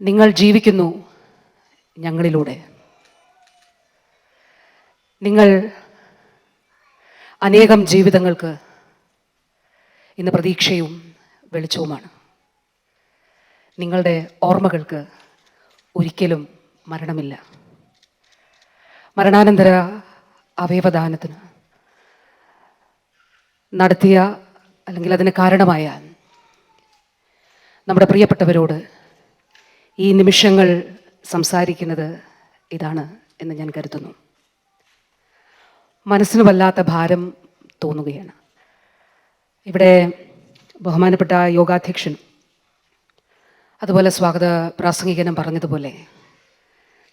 നിങ്ങൾ ജീവിക്കുന്നു ഞങ്ങളിലൂടെ. നിങ്ങൾ അനേകം ജീവിതങ്ങൾക്ക് ഇന്ന് പ്രതീക്ഷയും വെളിച്ചവുമാണ്. നിങ്ങളുടെ ഓർമ്മകൾക്ക് ഒരിക്കലും മരണമില്ല. മരണാനന്തര അവയവദാനത്തിന് നടത്തിയ അല്ലെങ്കിൽ അതിന് കാരണമായ നമ്മുടെ പ്രിയപ്പെട്ടവരോട് ഈ നിമിഷങ്ങൾ സംസാരിക്കുന്നത് ഇതാണ് എന്ന് ഞാൻ കരുതുന്നു. മനസ്സിന് വല്ലാത്ത ഭാരം തോന്നുകയാണ്. ഇവിടെ ബഹുമാനപ്പെട്ട യോഗാധ്യക്ഷൻ അതുപോലെ സ്വാഗത പ്രാസംഗികനും പറഞ്ഞതുപോലെ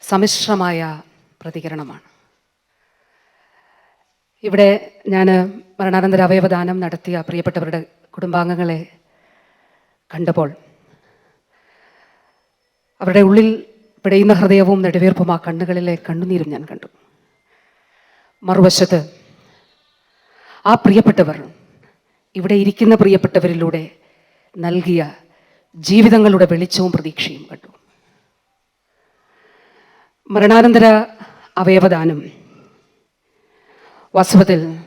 സമ്മിശ്രമായ പ്രതികരണമാണ്. ഇവിടെ ഞാൻ മരണാനന്തര അവയവദാനം നടത്തിയ പ്രിയപ്പെട്ടവരുടെ കുടുംബാംഗങ്ങളെ കണ്ടപ്പോൾ അവരുടെ ഉള്ളിൽ പിടയുന്ന ഹൃദയവും നെടുവീർപ്പും ആ കണ്ണുകളിലെ കണ്ണുനീരും ഞാൻ കണ്ടു. മറുവശത്ത് ആ പ്രിയപ്പെട്ടവർ ഇവിടെ ഇരിക്കുന്ന പ്രിയപ്പെട്ടവരിലൂടെ നൽകിയ ജീവിതങ്ങളുടെ വെളിച്ചവും പ്രതീക്ഷയും കണ്ടു. മരണാനന്തര അവയവദാനം. വാസ്തവത്തിൽ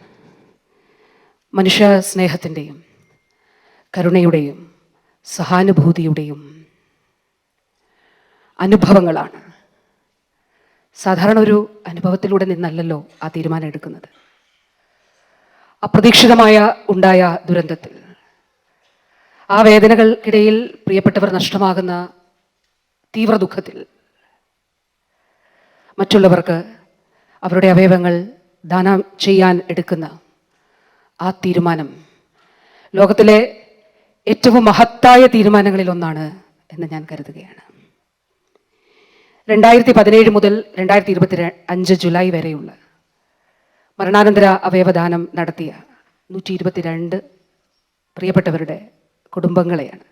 മനുഷ്യ സ്നേഹത്തിന്റെയും കരുണയുടെയും സഹാനുഭൂതിയുടെയും അനുഭവങ്ങളാണ്. സാധാരണ ഒരു അനുഭവത്തിലൂടെ നിന്നല്ലല്ലോ ആ തീരുമാനം എടുക്കുന്നത്. അപ്രതീക്ഷിതമായ ഉണ്ടായ ദുരന്തത്തിൽ. ആ വേദനകൾക്കിടയിൽ പ്രിയപ്പെട്ടവർ നഷ്ടമാകുന്ന തീവ്ര ദുഃഖത്തിൽ. മറ്റുള്ളവർക്ക് അവരുടെ അവയവങ്ങൾ ദാനം ചെയ്യാൻ എടുക്കുന്ന ആ തീരുമാനം ലോകത്തിലെ ഏറ്റവും മഹത്തായ തീരുമാനങ്ങളിലൊന്നാണ് എന്ന് ഞാൻ കരുതുകയാണ്. രണ്ടായിരത്തി പതിനേഴ് മുതൽ രണ്ടായിരത്തി ഇരുപത്തി അഞ്ച് ജൂലൈ വരെയുള്ള മരണാനന്തര അവയവദാനം നടത്തിയ നൂറ്റി ഇരുപത്തിരണ്ട് പ്രിയപ്പെട്ടവരുടെ കുടുംബങ്ങളെയാണ്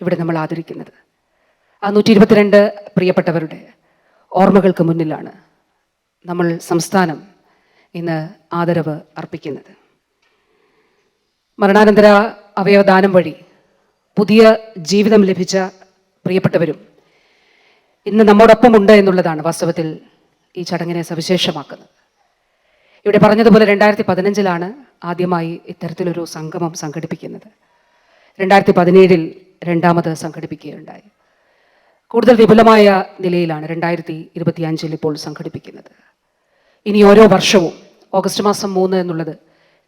ഇവിടെ നമ്മൾ ആദരിക്കുന്നത്. ആ നൂറ്റി ഇരുപത്തിരണ്ട് പ്രിയപ്പെട്ടവരുടെ ഓർമ്മകൾക്ക് മുന്നിലാണ് നമ്മൾ സംസ്ഥാനം ഇന്ന് ആദരവ് അർപ്പിക്കുന്നത്. മരണാനന്തര അവയവദാനം വഴി പുതിയ ജീവിതം ലഭിച്ച പ്രിയപ്പെട്ടവരും ഇന്ന് നമ്മോടൊപ്പം ഉണ്ട് എന്നുള്ളതാണ് വാസ്തവത്തിൽ ഈ ചടങ്ങിനെ സവിശേഷമാക്കുന്നത്. ഇവിടെ പറഞ്ഞതുപോലെ രണ്ടായിരത്തി പതിനഞ്ചിലാണ് ആദ്യമായി ഇത്തരത്തിലൊരു സംഗമം സംഘടിപ്പിക്കുന്നത്. രണ്ടായിരത്തി പതിനേഴിൽ രണ്ടാമത് സംഘടിപ്പിക്കുകയുണ്ടായി. കൂടുതൽ വിപുലമായ നിലയിലാണ് രണ്ടായിരത്തി ഇരുപത്തി അഞ്ചിൽ ഇപ്പോൾ സംഘടിപ്പിക്കുന്നത്. ഇനി ഓരോ വർഷവും ഓഗസ്റ്റ് മാസം മൂന്ന് എന്നുള്ളത്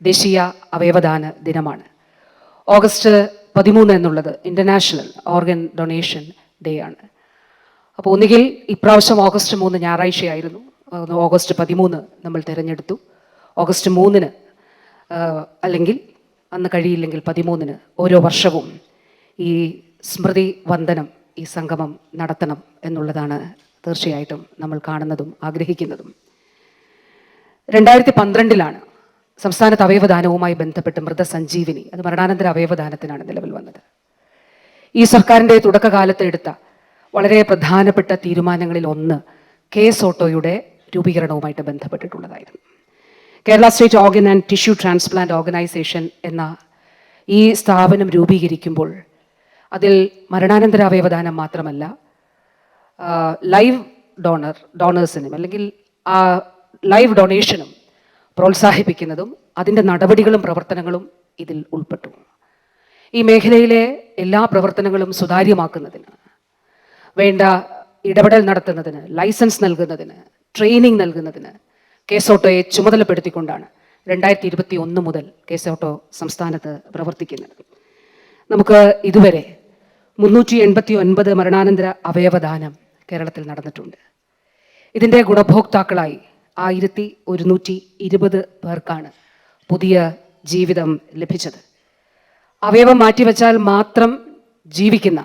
ദേശീയ അവയവദാന ദിനമാണ്. ഓഗസ്റ്റ് പതിമൂന്ന് എന്നുള്ളത് ഇന്റർനാഷണൽ ഓർഗൻ ഡൊണേഷൻ ഡേ ആണ്. അപ്പോൾ ഒന്നുകിൽ ഇപ്രാവശ്യം ഓഗസ്റ്റ് മൂന്ന് ഞായറാഴ്ചയായിരുന്നു. ഓഗസ്റ്റ് പതിമൂന്ന് നമ്മൾ തിരഞ്ഞെടുത്തു. ഓഗസ്റ്റ് മൂന്നിന് അല്ലെങ്കിൽ അന്ന് കഴിയില്ലെങ്കിൽ പതിമൂന്നിന് ഓരോ വർഷവും ഈ സ്മൃതി വന്ദനം ഈ സംഗമം നടത്തണം എന്നുള്ളതാണ് തീർച്ചയായിട്ടും നമ്മൾ കാണുന്നതും ആഗ്രഹിക്കുന്നതും. രണ്ടായിരത്തി പന്ത്രണ്ടിലാണ് സംസ്ഥാനത്ത് അവയവദാനവുമായി ബന്ധപ്പെട്ട് മൃതസഞ്ജീവിനി. അത് മരണാനന്തര അവയവദാനത്തിനാണ് നിലവിൽ വന്നത്. ഈ സർക്കാരിന്റെ തുടക്കകാലത്ത് എടുത്ത വളരെ പ്രധാനപ്പെട്ട തീരുമാനങ്ങളിൽ ഒന്ന് കേസ് ഓട്ടോയുടെ രൂപീകരണവുമായിട്ട് ബന്ധപ്പെട്ടിട്ടുള്ളതായിരുന്നു. Kerala state organ and tissue transplant organisation എന്ന ഈ സ്ഥാപനം രൂപീകരിക്കുമ്പോൾ അതിൽ മരണാനന്തര അവയവദാനം മാത്രമല്ല ലൈവ് ഡോണർ ഡോണേഴ്സിനും അല്ലെങ്കിൽ ആ ലൈവ് ഡൊണേഷനും പ്രോത്സാഹിപ്പിക്കുന്നതും അതിന്റെ നടപടികളും പ്രവർത്തനങ്ങളും ഇതിൽ ഉൾപ്പെട്ടു. ഈ മേഖലയിലെ എല്ലാ പ്രവർത്തനങ്ങളും സുതാര്യമാക്കുന്നതിന് വേണ്ട ഇടപെടൽ നടത്തുന്നതിന് ലൈസൻസ് നൽകുന്നതിന് ട്രെയിനിങ് നൽകുന്നതിന് കേസ് ഓട്ടോയെ ചുമതലപ്പെടുത്തിക്കൊണ്ടാണ് രണ്ടായിരത്തി ഇരുപത്തി ഒന്ന് മുതൽ കേസ് ഓട്ടോ സംസ്ഥാനത്ത് പ്രവർത്തിക്കുന്നത്. നമുക്ക് ഇതുവരെ മുന്നൂറ്റി എൺപത്തി ഒൻപത് മരണാനന്തര അവയവദാനം കേരളത്തിൽ നടന്നിട്ടുണ്ട്. ഇതിന്റെ ഗുണഭോക്താക്കളായി ആയിരത്തി ഒരുന്നൂറ്റി ഇരുപത് പേർക്കാണ് പുതിയ ജീവിതം ലഭിച്ചത്. അവയവം മാറ്റിവെച്ചാൽ മാത്രം ജീവിക്കുന്ന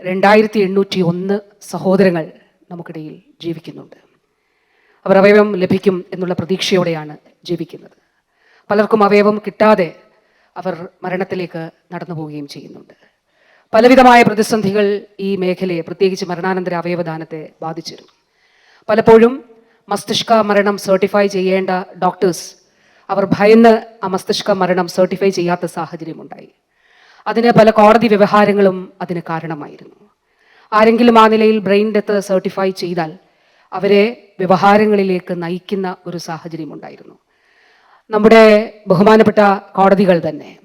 രണ്ടായിരത്തി എണ്ണൂറ്റി ഒന്ന് സഹോദരങ്ങൾ നമുക്കിടയിൽ ജീവിക്കുന്നുണ്ട്. അവർ അവയവം ലഭിക്കും എന്നുള്ള പ്രതീക്ഷയോടെയാണ് ജീവിക്കുന്നത്. പലർക്കും അവയവം കിട്ടാതെ അവർ മരണത്തിലേക്ക് നടന്നു പോവുകയും ചെയ്യുന്നുണ്ട്. പലവിധമായ പ്രതിസന്ധികൾ ഈ മേഖലയെ പ്രത്യേകിച്ച് മരണാനന്തര അവയവദാനത്തെ ബാധിച്ചിരുന്നു. പലപ്പോഴും മസ്തിഷ്ക മരണം സർട്ടിഫൈ ചെയ്യേണ്ട ഡോക്ടേഴ്സ് അവർ ഭയന്ന് ആ മസ്തിഷ്ക മരണം സർട്ടിഫൈ ചെയ്യാത്ത സാഹചര്യമുണ്ടായി. അതിന് പല കോടതി വ്യവഹാരങ്ങളും അതിന് കാരണമായിരുന്നു. ആരെങ്കിലും ആ നിലയിൽ ബ്രെയിൻ ഡെത്ത് സർട്ടിഫൈ ചെയ്താൽ അവരെ വ്യവഹാരങ്ങളിലേക്ക് നയിക്കുന്ന ഒരു സാഹചര്യം ഉണ്ടായിരുന്നു. നമ്മുടെ ബഹുമാനപ്പെട്ട കോടതികൾ തന്നെ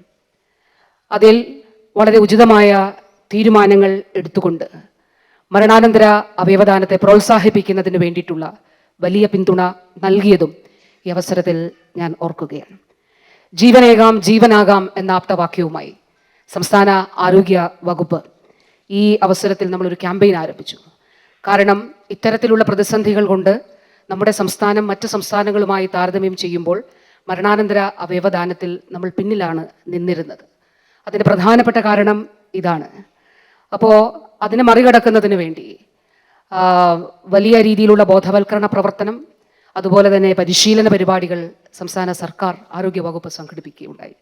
അതിൽ വളരെ ഉചിതമായ തീരുമാനങ്ങൾ എടുത്തുകൊണ്ട് മരണാനന്തര അവയവദാനത്തെ പ്രോത്സാഹിപ്പിക്കുന്നതിന് വേണ്ടിയിട്ടുള്ള വലിയ പിന്തുണ നൽകിയതും ഈ അവസരത്തിൽ ഞാൻ ഓർക്കുകയാണ്. ജീവനേകാം ജീവനാകാം എന്ന ആപ്തവാക്യവുമായി സംസ്ഥാന ആരോഗ്യ വകുപ്പ് ഈ അവസരത്തിൽ നമ്മളൊരു ക്യാമ്പയിൻ ആരംഭിച്ചു. കാരണം ഇത്തരത്തിലുള്ള പ്രതിസന്ധികൾ കൊണ്ട് നമ്മുടെ സംസ്ഥാനം മറ്റ് സംസ്ഥാനങ്ങളുമായി താരതമ്യം ചെയ്യുമ്പോൾ മരണാനന്തര അവയവദാനത്തിൽ നമ്മൾ പിന്നിലാണ് നിന്നിരുന്നത്. അതിന്റെ പ്രധാനപ്പെട്ട കാരണം ഇതാണ്. അപ്പോൾ അതിനെ മറികടക്കുന്നതിന് വേണ്ടി വലിയ രീതിയിലുള്ള ബോധവൽക്കരണ പ്രവർത്തനം അതുപോലെ തന്നെ പരിശീലന പരിപാടികൾ സംസ്ഥാന സർക്കാർ ആരോഗ്യ വകുപ്പ് സംഘടിപ്പിക്കുകയുണ്ടായി.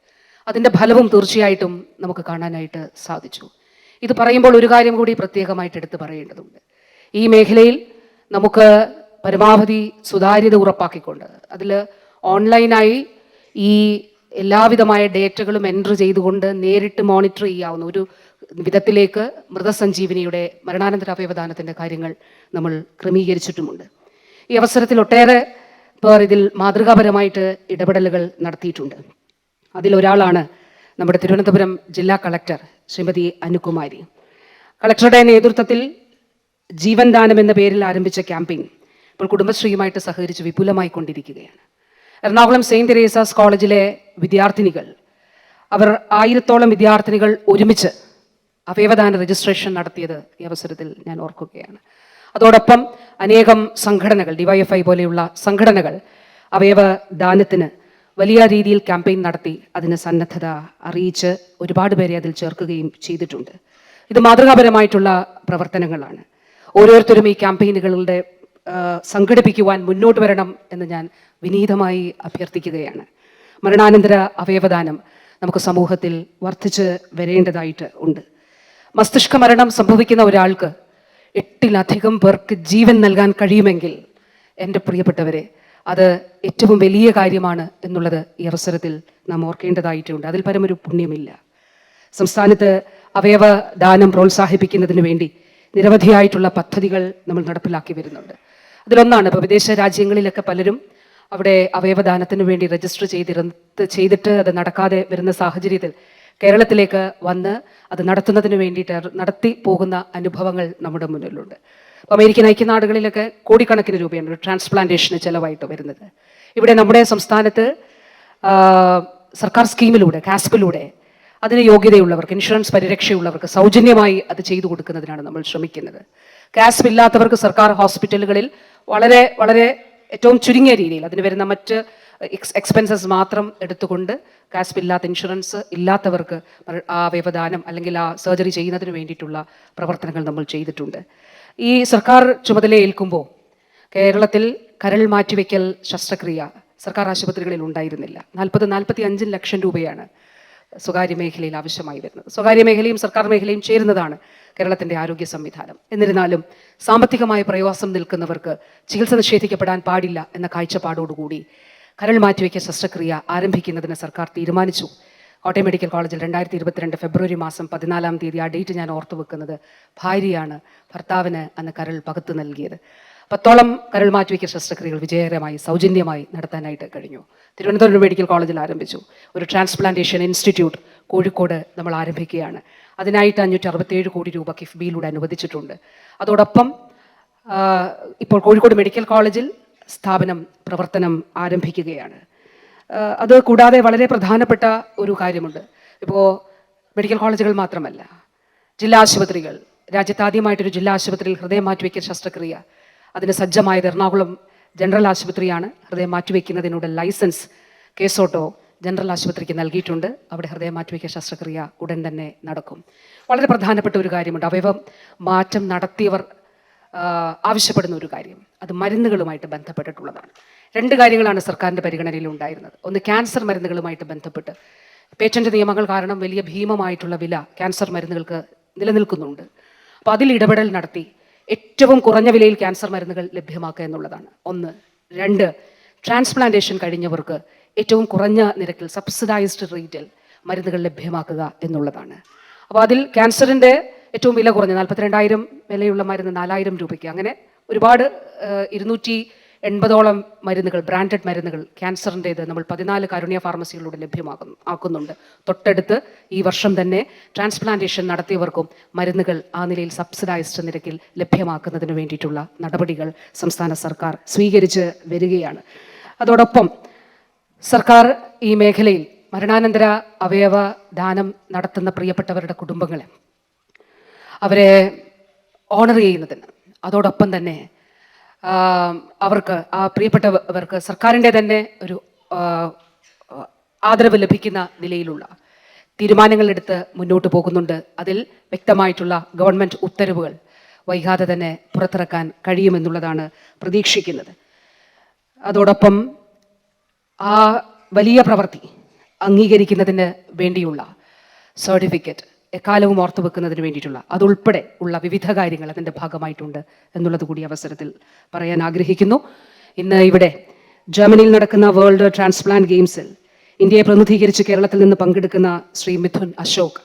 അതിന്റെ ഫലവും തീർച്ചയായിട്ടും നമുക്ക് കാണാനായിട്ട് സാധിച്ചു. ഇത് പറയുമ്പോൾ ഒരു കാര്യം കൂടി പ്രത്യേകമായിട്ട് എടുത്തു പറയേണ്ടതുണ്ട്. ഈ മേഖലയിൽ നമുക്ക് പരമാവധി സുതാര്യത ഉറപ്പാക്കിക്കൊണ്ട് അതിൽ ഓൺലൈനായി ഈ എല്ലാവിധമായ ഡേറ്റകളും എൻട്രി ചെയ്തുകൊണ്ട് നേരിട്ട് മോണിറ്റർ ചെയ്യാവുന്ന ഒരു വിധത്തിലേക്ക് മൃതസഞ്ജീവിനിയുടെ മരണാനന്തര അവയവദാനത്തിന്റെ കാര്യങ്ങൾ നമ്മൾ ക്രമീകരിച്ചിട്ടുമുണ്ട്. ഈ അവസരത്തിൽ ഒട്ടേറെ പേർ ഇതിൽ മാതൃകാപരമായിട്ട് ഇടപെടലുകൾ നടത്തിയിട്ടുണ്ട്. അതിലൊരാളാണ് നമ്മുടെ തിരുവനന്തപുരം ജില്ലാ കളക്ടർ ശ്രീമതി അനുകുമാരി. കളക്ടറുടെ നേതൃത്വത്തിൽ ജീവൻ ദാനം എന്ന പേരിൽ ആരംഭിച്ച ക്യാമ്പയിൻ ഇപ്പോൾ കുടുംബശ്രീയുമായിട്ട് സഹകരിച്ച് വിപുലമായി കൊണ്ടിരിക്കുകയാണ്. എറണാകുളം സെയിന്റ് തെരേസാസ് കോളേജിലെ വിദ്യാർത്ഥിനികൾ അവർ ആയിരത്തോളം വിദ്യാർത്ഥിനികൾ ഒരുമിച്ച് അവയവദാന രജിസ്ട്രേഷൻ നടത്തിയത് ഈ അവസരത്തിൽ ഞാൻ ഓർക്കുകയാണ്. അതോടൊപ്പം അനേകം സംഘടനകൾ ഡിവൈഎഫ്ഐ പോലെയുള്ള സംഘടനകൾ അവയവ ദാനത്തിന് വലിയ രീതിയിൽ ക്യാമ്പയിൻ നടത്തി അതിന് സന്നദ്ധത അറിയിച്ച് ഒരുപാട് പേരെ അതിൽ ചേർക്കുകയും ചെയ്തിട്ടുണ്ട്. ഇത് മാതൃകാപരമായിട്ടുള്ള പ്രവർത്തനങ്ങളാണ്. ഓരോരുത്തരും ഈ ക്യാമ്പയിനുകളുടെ സംഘടിപ്പിക്കുവാൻ മുന്നോട്ട് വരണം എന്ന് ഞാൻ വിനീതമായി അഭ്യർത്ഥിക്കുകയാണ്. മരണാനന്തര അവയവദാനം നമുക്ക് സമൂഹത്തിൽ വർദ്ധിച്ച് വരേണ്ടതായിട്ട് ഉണ്ട്. മസ്തിഷ്ക മരണം സംഭവിക്കുന്ന ഒരാൾക്ക് എട്ടിലധികം പേർക്ക് ജീവൻ നൽകാൻ കഴിയുമെങ്കിൽ എന്റെ പ്രിയപ്പെട്ടവരെ അത് ഏറ്റവും വലിയ കാര്യമാണ് എന്നുള്ളത് ഈ അവസരത്തിൽ നാം ഓർക്കേണ്ടതായിട്ടുണ്ട്. അതിൽ പരമൊരു പുണ്യമില്ല. സംസ്ഥാനത്ത് അവയവ ദാനം പ്രോത്സാഹിപ്പിക്കുന്നതിന് വേണ്ടി നിരവധിയായിട്ടുള്ള പദ്ധതികൾ നമ്മൾ നടപ്പിലാക്കി വരുന്നുണ്ട്. അതിലൊന്നാണ് ഇപ്പോൾ വിദേശ രാജ്യങ്ങളിലൊക്കെ പലരും അവിടെ അവയവദാനത്തിന് വേണ്ടി രജിസ്റ്റർ ചെയ്തിരുന്ന ചെയ്തിട്ട് അത് നടക്കാതെ വരുന്ന സാഹചര്യത്തിൽ കേരളത്തിലേക്ക് വന്ന് അത് നടത്തുന്നതിന് വേണ്ടിയിട്ട് നടത്തി പോകുന്ന അനുഭവങ്ങൾ നമ്മുടെ മുന്നിലുണ്ട്. അമേരിക്കൻ ഐക്യനാടുകളിലൊക്കെ കോടിക്കണക്കിന് രൂപയാണ് ഒരു ട്രാൻസ്പ്ലാന്റേഷന് ചിലവായിട്ട് വരുന്നത്. ഇവിടെ നമ്മുടെ സംസ്ഥാനത്ത് സർക്കാർ സ്കീമിലൂടെ കാസ്പിലൂടെ അതിന് യോഗ്യതയുള്ളവർക്ക് ഇൻഷുറൻസ് പരിരക്ഷയുള്ളവർക്ക് സൗജന്യമായി അത് ചെയ്തു കൊടുക്കുന്നതിനാണ് നമ്മൾ ശ്രമിക്കുന്നത്. കാസ്പ് ഇല്ലാത്തവർക്ക് സർക്കാർ ഹോസ്പിറ്റലുകളിൽ വളരെ വളരെ ഏറ്റവും ചുരുങ്ങിയ രീതിയിൽ അതിന് വരുന്ന മറ്റ് എക്സ് എക്സ്പെൻസസ് മാത്രം എടുത്തുകൊണ്ട് കാസ്പ് ഇല്ലാത്ത ഇൻഷുറൻസ് ഇല്ലാത്തവർക്ക് ആ വ്യവധാനം അല്ലെങ്കിൽ ആ സർജറി ചെയ്യുന്നതിന് വേണ്ടിയിട്ടുള്ള പ്രവർത്തനങ്ങൾ നമ്മൾ ചെയ്തിട്ടുണ്ട്. ഈ സർക്കാർ ചുമതല ഏൽക്കുമ്പോൾ കേരളത്തിൽ കരൾ മാറ്റിവെക്കൽ ശസ്ത്രക്രിയ സർക്കാർ ആശുപത്രികളിൽ ഉണ്ടായിരുന്നില്ല. നാൽപ്പത് നാൽപ്പത്തി അഞ്ച് ലക്ഷം രൂപയാണ് സ്വകാര്യ മേഖലയിൽ ആവശ്യമായി വരുന്നത്. സ്വകാര്യ മേഖലയും സർക്കാർ മേഖലയും ചേരുന്നതാണ് കേരളത്തിന്റെ ആരോഗ്യ സംവിധാനം. എന്നിരുന്നാലും സാമ്പത്തികമായ പ്രയാസം നിൽക്കുന്നവർക്ക് ചികിത്സ നിഷേധിക്കപ്പെടാൻ പാടില്ല എന്ന കാഴ്ചപ്പാടോടുകൂടി കരൾ മാറ്റിവെക്കൽ ശസ്ത്രക്രിയ ആരംഭിക്കുന്നതിന് സർക്കാർ തീരുമാനിച്ചു. കോട്ടയം മെഡിക്കൽ കോളേജിൽ രണ്ടായിരത്തി ഇരുപത്തിരണ്ട് ഫെബ്രുവരി മാസം പതിനാലാം തീയതി ആ ഡേറ്റ് ഞാൻ ഓർത്തു വെക്കുന്നത് ഭാര്യയാണ് ഭർത്താവിന് അന്ന് കരൾ പകുത്തു നൽകിയത്. പത്തോളം കരൾ മാറ്റിവയ്ക്കൽ ശസ്ത്രക്രിയകൾ വിജയകരമായി സൗജന്യമായി നടത്താനായിട്ട് കഴിഞ്ഞു. തിരുവനന്തപുരം മെഡിക്കൽ കോളേജിൽ ആരംഭിച്ചു. ഒരു ട്രാൻസ്പ്ലാന്റേഷൻ ഇൻസ്റ്റിറ്റ്യൂട്ട് കോഴിക്കോട് നമ്മൾ ആരംഭിക്കുകയാണ്. അതിനായിട്ട് അഞ്ഞൂറ്റി അറുപത്തേഴ് കോടി രൂപ കിഫ്ബിയിലൂടെ അനുവദിച്ചിട്ടുണ്ട്. അതോടൊപ്പം ഇപ്പോൾ കോഴിക്കോട് മെഡിക്കൽ കോളേജിൽ സ്ഥാപനം പ്രവർത്തനം ആരംഭിക്കുകയാണ്. അത് കൂടാതെ വളരെ പ്രധാനപ്പെട്ട ഒരു കാര്യമുണ്ട്. ഇപ്പോൾ മെഡിക്കൽ കോളേജുകൾ മാത്രമല്ല ജില്ലാ ആശുപത്രികൾ രാജ്യത്ത് ആദ്യമായിട്ടൊരു ജില്ലാ ആശുപത്രിയിൽ ഹൃദയം മാറ്റിവെക്കൽ ശസ്ത്രക്രിയ. അതിന് സജ്ജമായത് എറണാകുളം ജനറൽ ആശുപത്രിയാണ്. ഹൃദയം മാറ്റിവെക്കുന്നതിനുള്ള ലൈസൻസ് കേസോട്ടോ ജനറൽ ആശുപത്രിക്ക് നൽകിയിട്ടുണ്ട്. അവിടെ ഹൃദയം മാറ്റിവെക്കൽ ശസ്ത്രക്രിയ ഉടൻ തന്നെ നടക്കും. വളരെ പ്രധാനപ്പെട്ട ഒരു കാര്യമുണ്ട്. അവയവം മാറ്റം നടത്തിയവർ ആവശ്യപ്പെടുന്ന ഒരു കാര്യം. അത് മരുന്നുകളുമായിട്ട് ബന്ധപ്പെട്ടിട്ടുള്ളതാണ്. രണ്ട് കാര്യങ്ങളാണ് സർക്കാരിന്റെ പരിഗണനയിൽ ഉണ്ടായിരുന്നത്. ഒന്ന് ക്യാൻസർ മരുന്നുകളുമായിട്ട് ബന്ധപ്പെട്ട്. പേറ്റന്റ് നിയമങ്ങൾ കാരണം വലിയ ഭീമമായിട്ടുള്ള വില ക്യാൻസർ മരുന്നുകൾക്ക് നിലനിൽക്കുന്നുണ്ട്. അപ്പോൾ അതിൽ ഇടപെടൽ നടത്തി ഏറ്റവും കുറഞ്ഞ വിലയിൽ ക്യാൻസർ മരുന്നുകൾ ലഭ്യമാക്കുക എന്നുള്ളതാണ്. ഒന്ന്. രണ്ട്. ട്രാൻസ്പ്ലാന്റേഷൻ കഴിഞ്ഞവർക്ക് ഏറ്റവും കുറഞ്ഞ നിരക്കിൽ സബ്സിഡൈസ്ഡ് റേറ്റിൽ മരുന്നുകൾ ലഭ്യമാക്കുക എന്നുള്ളതാണ്. അപ്പോൾ അതിൽ ക്യാൻസറിന്റെ ഏറ്റവും വില കുറഞ്ഞ നാൽപ്പത്തിരണ്ടായിരം വിലയുള്ള മരുന്ന് നാലായിരം രൂപയ്ക്ക്. അങ്ങനെ ഒരുപാട് ഇരുന്നൂറ്റി എൺപതോളം മരുന്നുകൾ ബ്രാൻഡഡ് മരുന്നുകൾ ക്യാൻസറിന്റേത് നമ്മൾ പതിനാല് കാരുണ്യ ഫാർമസികളിലൂടെ ലഭ്യമാകുന്നു ആക്കുന്നുണ്ട്. തൊട്ടടുത്ത് ഈ വർഷം തന്നെ ട്രാൻസ്പ്ലാന്റേഷൻ നടത്തിയവർക്കും മരുന്നുകൾ ആ നിലയിൽ സബ്സിഡൈസ്ഡ് നിരക്കിൽ ലഭ്യമാക്കുന്നതിന് വേണ്ടിയിട്ടുള്ള നടപടികൾ സംസ്ഥാന സർക്കാർ സ്വീകരിച്ച് വരികയാണ്. അതോടൊപ്പം സർക്കാർ ഈ മേഖലയിൽ മരണാനന്തര അവയവ ദാനം നടത്തുന്ന പ്രിയപ്പെട്ടവരുടെ കുടുംബങ്ങളെ അവരെ ഓണർ ചെയ്യുന്നതിന്. അതോടൊപ്പം തന്നെ അവർക്ക് ആ പ്രിയപ്പെട്ടവർക്ക് സർക്കാരിന്റെ തന്നെ ഒരു ആദരവ് ലഭിക്കുന്ന നിലയിലുള്ള തീരുമാനങ്ങളെടുത്ത് മുന്നോട്ട് പോകുന്നുണ്ട്. അതിൽ വ്യക്തമായിട്ടുള്ള ഗവൺമെന്റ് ഉത്തരവുകൾ വൈകാതെ തന്നെ പുറത്തിറക്കാൻ കഴിയുമെന്നുള്ളതാണ് പ്രതീക്ഷിക്കുന്നത്. അതോടൊപ്പം ആ വലിയ പ്രവൃത്തി അംഗീകരിക്കുന്നതിന് വേണ്ടിയുള്ള സർട്ടിഫിക്കറ്റ് എക്കാലവും ഓർത്തു വെക്കുന്നതിന് വേണ്ടിയിട്ടുള്ള അതുൾപ്പെടെ ഉള്ള വിവിധ കാര്യങ്ങൾ അതിന്റെ ഭാഗമായിട്ടുണ്ട് എന്നുള്ളത് കൂടി അവസരത്തിൽ പറയാൻ ആഗ്രഹിക്കുന്നു. ഇന്ന് ഇവിടെ ജർമ്മനിയിൽ നടക്കുന്ന വേൾഡ് ട്രാൻസ്പ്ലാന്റ് ഗെയിംസിൽ ഇന്ത്യയെ പ്രതിനിധീകരിച്ച് കേരളത്തിൽ നിന്ന് പങ്കെടുക്കുന്ന ശ്രീ മിഥുൻ അശോക്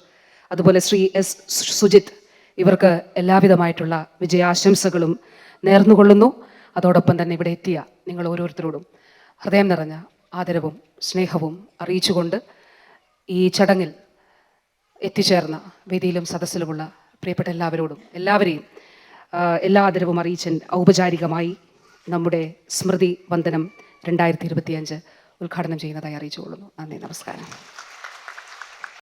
അതുപോലെ ശ്രീ എസ് സുജിത് ഇവർക്ക് എല്ലാവിധമായിട്ടുള്ള വിജയാശംസകളും നേർന്നുകൊള്ളുന്നു. അതോടൊപ്പം തന്നെ ഇവിടെ എത്തിയ നിങ്ങൾ ഓരോരുത്തരോടും ഹൃദയം നിറഞ്ഞ ആദരവും സ്നേഹവും അറിയിച്ചുകൊണ്ട് ഈ ചടങ്ങിൽ എത്തിച്ചേർന്ന വേദിയിലും സദസ്സിലുമുള്ള പ്രിയപ്പെട്ട എല്ലാവരോടും എല്ലാവരെയും എല്ലാ ആദരവും അറിയിച്ചൻ ഔപചാരികമായി നമ്മുടെ സ്മൃതി വന്ദനം രണ്ടായിരത്തി ഇരുപത്തിയഞ്ച് ഉദ്ഘാടനം ചെയ്യുന്നതായി അറിയിച്ചുകൊള്ളുന്നു. നന്ദി നമസ്കാരം.